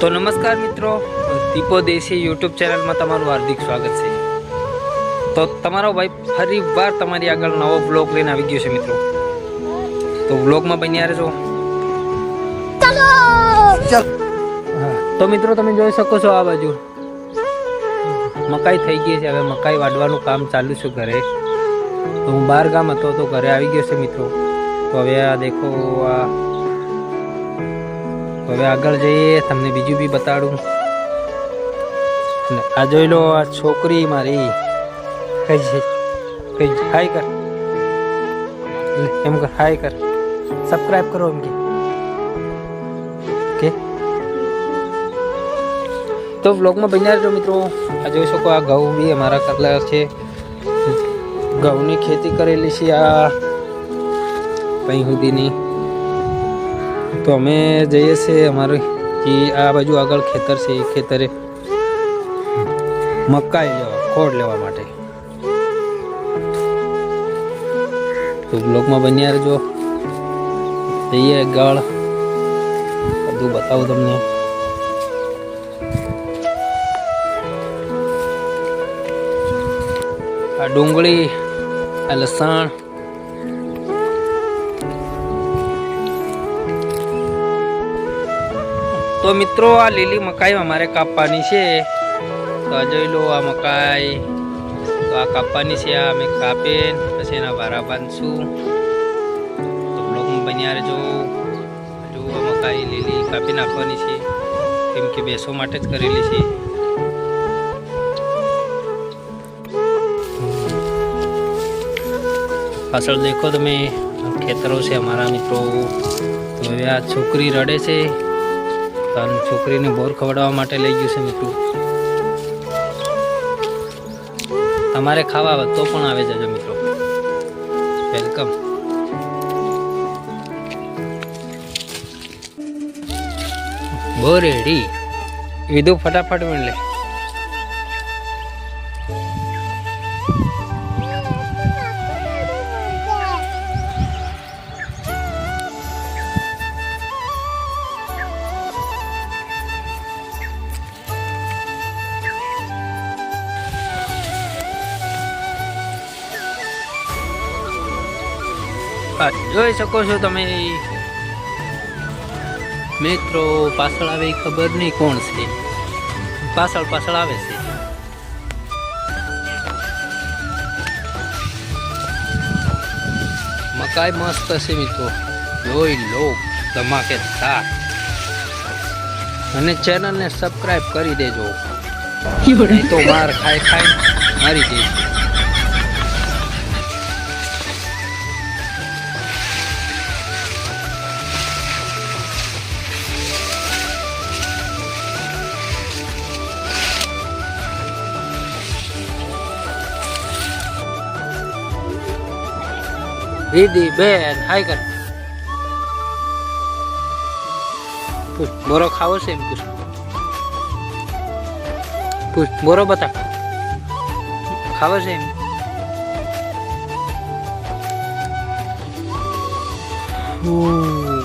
તો નમસ્કાર મિત્રો દીપો દેશી યુટ્યુબ ચેનલમાં તમારું હાર્દિક સ્વાગત છે. તો તમારો ભાઈ ફરી વાર તમારી આગળ નવો બ્લોગ લઈને આવી ગયો છે મિત્રો. તો બ્લોગમાં બન્યા રહેજો. હા, તો મિત્રો તમે જોઈ શકો છો આ બાજુ. મકાઈ થઈ ગઈ છે હવે મકાઈ વાડવાનું કામ ચાલુ છે ઘરે. તો હું બહાર ગામ હતો તો ઘરે આવી ગયો છે મિત્રો. તો હવે આ દેખો આ હવે આગળ જઈએ, તમને બીજું બી બતાડું. આ જોઈ લો, આ છોકરી મારી. કઈ છે? કઈ હાય કર. એમ કર હાય કર. સબસ્ક્રાઇબ કરો એમ કે. તો બ્લોગમાં બન્યા રહેજો મિત્રો. આ જોઈ શકો, આ ઘઉં બી અમારા કરેલા છે. ઘઉંની ખેતી કરેલી છે આ. કઈ સુધીની તો અમે જઈએ છીએ અમારે કે આ બાજુ આગળ ખેતર છે, એ ખેતરે મકાઈ લેવા, ખોડ લેવા માટે. તો બ્લોકમાં બન્યા રહેજો. જઈએ ગળ બધું બતાવું તમને. આ ડુંગળી, આ લસણ તો મિત્રો, આ લીલી મકાઈ અમારે કાપવાની છે. તો જોઈ લો આ મકાઈ. તો આ કાપવાની છે, આ અમે કાપીને પછી એના વારા બાંધશું. તો બ્લોકમાં બન્યા રહેજો. જો આ મકાઈ લીલી કાપી નાખવાની છે. કેમ કે બેસો માટે જ કરેલી છે. પાછળ દેખો તમે, ખેતરો છે અમારા મિત્રો. હવે આ છોકરી રડે છે. તો છોકરીને બોર ખવડાવવા માટે લઈ ગયું છે મિત્રો. તમારે ખાવા આવે તો પણ આવે જજો મિત્રો. વેલકમ બોરેડી રેડી વિધુ ફટાફટ લે જોઈ શકો છો તમે. મિત્રો પાછળ આવે એ ખબર નહીં કોણ છે. પાછળ પાછળ આવે છે. મકાઈ મસ્ત છે મિત્રો. જોઈ લો ધમાકેદાર અને ચેનલને સબસ્ક્રાઈબ કરી દેજો. તો માર ખાઈ ખાઈ મારી જઈશ. દીદી બેન, હાય કર. પૂછ બોરો ખાવો છે એમ પૂછ. પૂછ બોરો બતા ખાવો છે એમ. ઉહ.